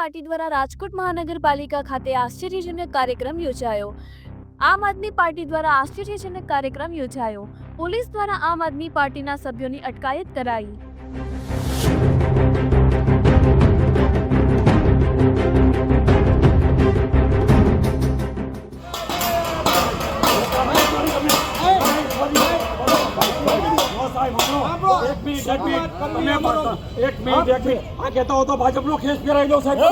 Party દ્વારા રાજકોટ મહાનગરપાલિકા ખાતે આશ્ચર્યજનક કાર્યક્રમ યોજાયો. આમ આદમી પાર્ટી દ્વારા આશ્ચર્યજનક કાર્યક્રમ યોજાયો. પોલીસ દ્વારા આમ આદમી પાર્ટીના સભ્યોની અટકાયત કરાઈ. એક મિનિટ એક મિનિટ તમે પણ એક મિનિટ એક મિનિટ આ કહેતા હો તો ભાજપનો ખેસ ફેરાઈ ગયો સાહેબ આ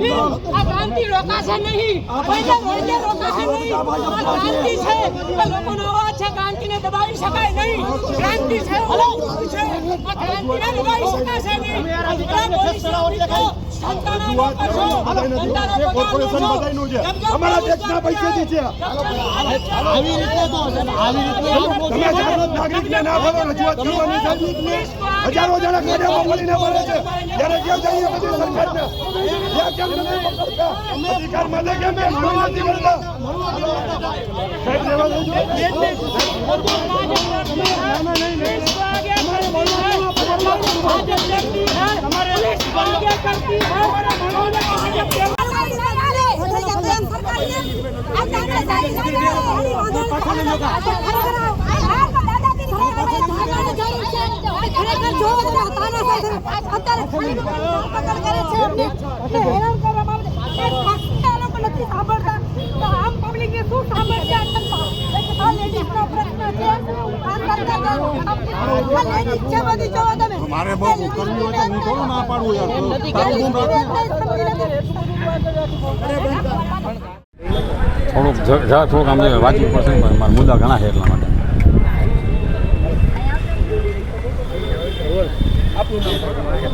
ક્રાંતિ રોકાશે નહીં. કોઈને મોરચે રોકાશે નહીં. આ ક્રાંતિ છે. આ લોકોનો અવાજ છે ક્રાંતિને દબાવી શકાય નહીં. ક્રાંતિ છે. હલો. છે આ ક્રાંતિને દબાવી શકાશે નહીં. કોર્પોરેશન બધાયનું છે. અમારા ટેક્સના પૈસેથી છે. આવી રીતે તો આવી તમે જાગૃત નાગરિકને ના ભરો રજૂઆત કરવાની નાગરિકને હજારો જણા ખાડામાં પડીને મરે છે. ત્યારે જે જઈએ બધી સરકારને. જે કેમ નથી પકડતા. અધિકાર મળે કેમ કે ભણવું નથી કરતા સાહેબ રહેવા દેજો. મારે બહુ કરવી હોય તો હું થોડું ના પાડું યાર. તારું ગુમ રાખું. થોડુંક જરા થોડુંક આમ વાંચવું પડશે મારા મુદ્દા ઘણા છે એટલા માટે.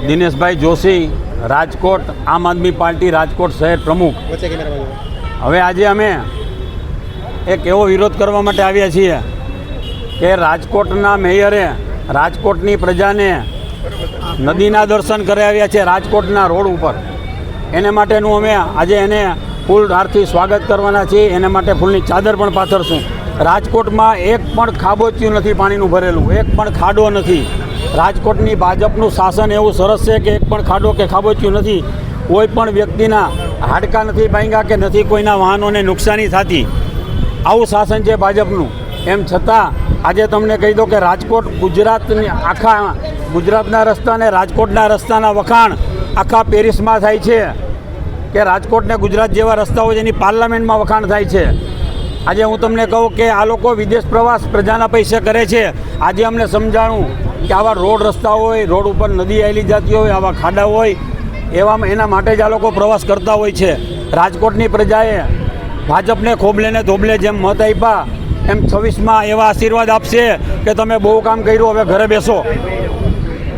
દિનેશભાઈ જોશી રાજકોટ આમ આદમી પાર્ટી રાજકોટ શહેર પ્રમુખ. હવે આજે અમે એક એવો વિરોધ કરવા માટે આવ્યા છીએ કે રાજકોટના મેયરે રાજકોટની પ્રજાને નદીના દર્શન કરાવ્યા છે રાજકોટના રોડ ઉપર. એને માટેનું અમે આજે એને ફૂલ હારથી સ્વાગત કરવાના છે એને માટે ફૂલની ચાદર પણ પાથરશું. રાજકોટમાં એક પણ ખાબોચિયું નથી પાણીનું ભરેલું. એક પણ ખાડો નથી. રાજકોટની ભાજપનું શાસન એવું સરસ છે કે એક પણ ખાડો કે ખાબોચ્યું નથી. કોઈ પણ વ્યક્તિના હાડકાં નથી ભાંગ્યા કે નથી કોઈના વાહનોને નુકસાની થતી. આવું શાસન છે ભાજપનું. એમ છતાં આજે તમને કહી દો કે રાજકોટ ગુજરાતની આખા ગુજરાતના રસ્તા અને રાજકોટના રસ્તાના વખાણ આખા પેરિસમાં થાય છે. કે રાજકોટને ગુજરાત જેવા રસ્તાઓ જેની પાર્લામેન્ટમાં વખાણ થાય છે. આજે હું તમને કહું કે આ લોકો વિદેશ પ્રવાસ પ્રજાના પૈસે કરે છે. આજે અમને સમજાણું કે આવા રોડ રસ્તા હોય, રોડ ઉપર નદી આવેલી જતી હોય, આવા ખાડા હોય, એવામાં એના માટે જ આ લોકો પ્રવાસ કરતા હોય છે. રાજકોટની પ્રજાએ ભાજપને ખોબલે ને ધોબલે જેમ મત આપ્યા, એમ છવ્વીસમાં એવા આશીર્વાદ આપશે કે તમે બહુ કામ કર્યું, હવે ઘરે બેસો.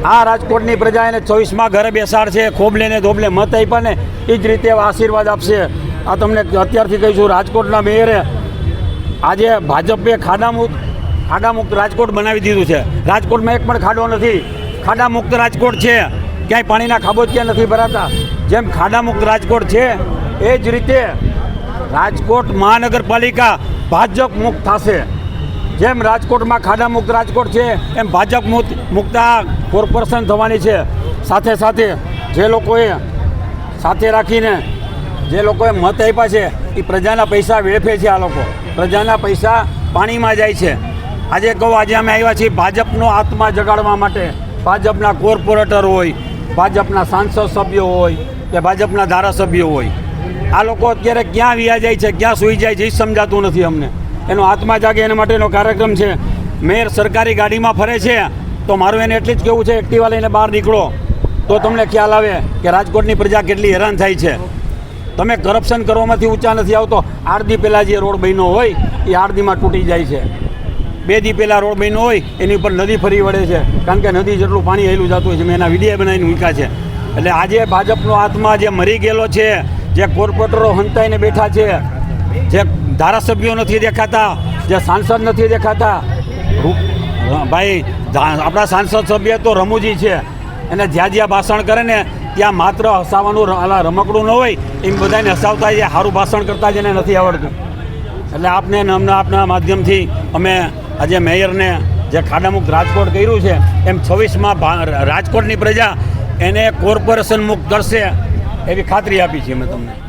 આ રાજકોટની પ્રજા એને ચોવીસમાં ઘરે બેસાડશે, ખોબલે ને ધોબલે મત આપ્યા ને એ જ રીતે આશીર્વાદ આપશે. આ તમને અત્યારથી કહીશું, રાજકોટના મેયરે આજે ભાજપે ખાડામુક્ત ખાડામુક્ત રાજકોટ બનાવી દીધું છે. રાજકોટમાં એક પણ ખાડો નથી. ખાડામુક્ત રાજકોટ છે. ક્યાંય પાણીના ખાબોચિયા નથી ભરાતા. જેમ ખાડામુક્ત રાજકોટ છે, એ જ રીતે રાજકોટ મહાનગરપાલિકા ભાજપ મુક્ત થશે. જેમ રાજકોટમાં ખાડા મુક્ત રાજકોટ છે, એમ ભાજપ મુક્ત મુક્ત કોર્પોરેશન થવાની છે. સાથે સાથે જે લોકોએ સાથે રાખીને જે લોકોએ મત આપ્યા છે, એ પ્રજાના પૈસા વેડફે છે આ લોકો. પ્રજાના પૈસા પાણીમાં જાય છે. આજે કહું, આજે અમે આવ્યા છીએ ભાજપનો આત્મા જગાડવા માટે. ભાજપના કોર્પોરેટર હોય, ભાજપના સાંસદ સભ્યો હોય, કે ભાજપના ધારાસભ્યો હોય. આ લોકો અત્યારે ક્યાં વ્યા જાય છે, ક્યાં સૂઈ જાય છે, એ સમજાતું નથી અમને. એનો આત્મા જાગે એના માટેનો કાર્યક્રમ છે. મેયર સરકારી ગાડીમાં ફરે છે, તો મારું એને એટલી જ કહેવું છે, એક્ટિવા લઈને બહાર નીકળો. તો તમને ખ્યાલ આવે કે રાજકોટની પ્રજા કેટલી હેરાન થાય છે. તમે કરપ્શન કરવામાંથી ઊંચા નથી આવતો. આરદી પહેલાં જે રોડ બન્યો હોય, એ આરદીમાં તૂટી જાય છે. બે દી પહેલાં રોડ બન્યો હોય, એની ઉપર નદી ફરી વળે છે. કારણ કે નદી જેટલું પાણી હેલું જતું હોય છે, મેં એના વિડીયા બનાવીને મૂક્યા છે. એટલે આજે ભાજપનો આત્મા જે મરી ગયેલો છે, જે કોર્પોરેટરો હંતાઈને બેઠા છે, જે ધારાસભ્યો નથી દેખાતા, જે સાંસદ નથી દેખાતા. ભાઈ આપણા સાંસદ સભ્ય તો રમૂજી છે. અને જ્યાં જ્યાં ભાષણ કરે ને ત્યાં માત્ર હસાવાનું રમકડું ન હોય, એમ બધાને હસાવતા જે સારું ભાષણ કરતા જેને નથી આવડતું. એટલે આપને અમને આપના માધ્યમથી અમે આજે મેયરને જે ખાડામુક્ત રાજકોટ કર્યું છે, એમ છવ્વીસમાં રાજકોટની પ્રજા એને કોર્પોરેશન મુક્ત કરશે એવી ખાતરી આપી છે અમે તમને.